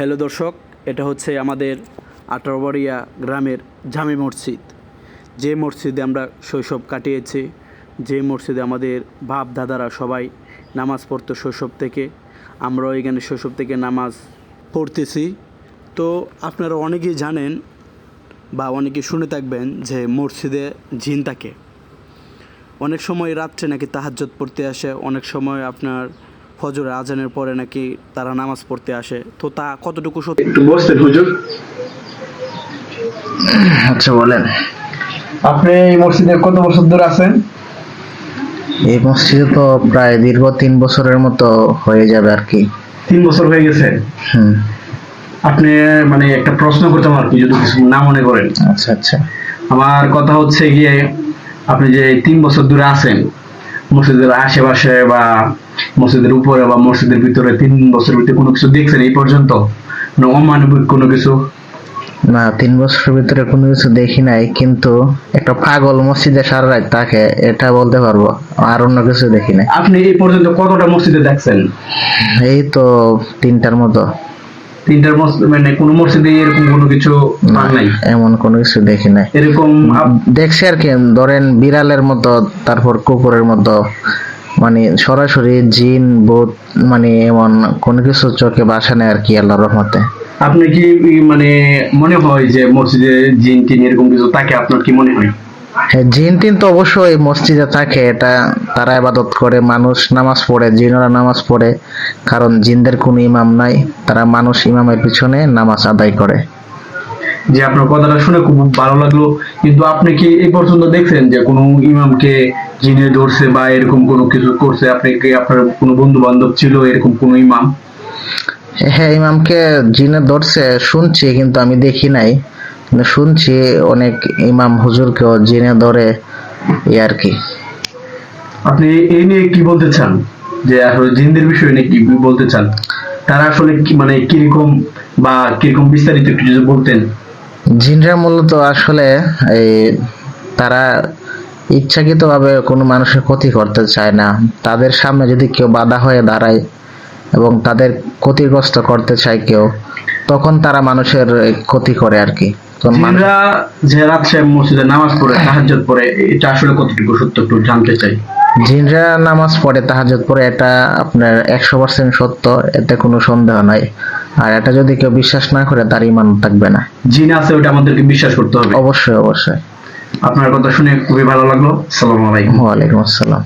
Hello দর্শক, এটা হচ্ছে আমাদের আঠারোবাড়িয়া গ্রামের জামে মসজিদ। যে মসজিদে আমরা শৈশব কাটিয়েছি, যে মসজিদে আমাদের বাপ দাদারা সবাই নামাজ পড়তো শৈশব থেকে, আমরাও এখানে শৈশব থেকে নামাজ পড়তেছি। তো আপনারা অনেকেই জানেন বা অনেকে শুনে থাকবেন যে মসজিদে জিন থাকে। অনেক সময় রাত্রে নাকি তাহাজ্জত পড়তে আসে, অনেক সময় আপনার ফজরের আজানের পরে নাকি তারা নামাজ পড়তে আসে। তো তা কতটুকু সত্যি? একটু বসতেন হুজুর। আচ্ছা বলেন। আপনি এই মসজিদে কত বছর ধরে আছেন? এই মসজিদে তো প্রায় দীর্ঘ তিন বছরের মতো হয়ে যাবে আর কি। তিন বছর হয়ে গেছে? হুম। আপনি মানে একটা প্রশ্ন করতাম আর কি যদি কিছু না মনে করেন। আচ্ছা আচ্ছা। আমার কথা হচ্ছে গিয়ে আপনি যে তিন বছর দূরে আছেন মসজিদের আশেপাশে বা মসজিদের উপরে বা মসজিদের ভিতরে তিন বছর ভিতরে কোনো কিছু দেখছেন এই পর্যন্ত? মানে অমানবিক কোনো কিছু? না তিন বছরের ভিতরে কোনো কিছু দেখি নাই কিন্তু একটা পাগল মসজিদে সারা রাত থাকে এটা বলতে পারব আর অন্য কিছু দেখি নাই। আপনি এই পর্যন্ত কতটা মসজিদে দেখছেন? এই তো তিনটার মতো। তিনটার মানে কোনো মসজিদে এরকম কোনো কিছু পান নাই? এমন কোনো কিছু দেখি নাই। এরকম দেখছি আর কি ধরেন বিড়ালের মতো তারপর কুকুরের মতো মানে সরাসরি জিন ভূত মানে এমন কোনো কিছু চোখে বাসা নেই আর কি আল্লাহর রহমতে। আপনি কি মানে মনে হয় যে মসজিদে জিন টিন এরকম কিছু তাকে আপনার কি মনে হয়? হ্যাঁ জিন টিন তো অবশ্যই মসজিদে থাকে এটা তারা ইবাদত করে মানুষ নামাজ পড়ে জিনরা নামাজ পড়ে কারণ জিনদের কোনো ইমাম নাই তারা মানুষ ইমামের পিছনে নামাজ আদায় করে। যে আপনার কথাটা শুনে খুব ভালো লাগল কিন্তু আপনি কি এই পর্যন্ত দেখছেন যে কোনো ইমামকে জিনে ধরছে বা এরকম কোনো কিছু করছে? আপনি কি আপনার কোনো বন্ধু বান্ধব ছিল এরকম কোনো ইমাম? হ্যাঁ ইমামকে জিনে ধরছে শুনছি কিন্তু আমি দেখি নাই। শুনছি অনেক ইমাম হুজুরকেও জেনে ধরে এই আর কি। আপনি এই নিয়ে কি বলতে চান? যে আসলে জিনদের বিষয়ে নিয়ে কি বলতে চান? তারা আসলে কি মানে কীরকম বা কীরকম বিস্তারিত একটু যদি বলতেন। জিনরা মূলত আসলে এই তারা ইচ্ছাকৃতভাবে কোনো মানুষের ক্ষতি করতে চায় না। তাদের সামনে যদি কেউ বাধা হয়ে দাঁড়ায় এবং তাদের ক্ষতিগ্রস্ত করতে চায় কেউ তখন তারা মানুষের ক্ষতি করে আর কি। তখন মানুষ- যে রাত্রে মসজিদে নামাজ পড়ে তাহাজ্জুদ পড়ে এটা আসলে কতটুকু সত্য একটু জানতে চাই। জিনরা নামাজ পড়ে তাহাজ্জুদ পড়ে এটা আপনার একশো পার্সেন্ট সত্য এতে কোনো সন্দেহ নাই। আর এটা যদি কেউ বিশ্বাস না করে তার ইমান থাকবে না। জিন আছে ওটা আমাদেরকে বিশ্বাস করতে হবে। অবশ্যই অবশ্যই। আপনার কথা শুনে খুবই ভালো লাগল। সালাম আলাইকুম। ওয়ালাইকুম আসসালাম।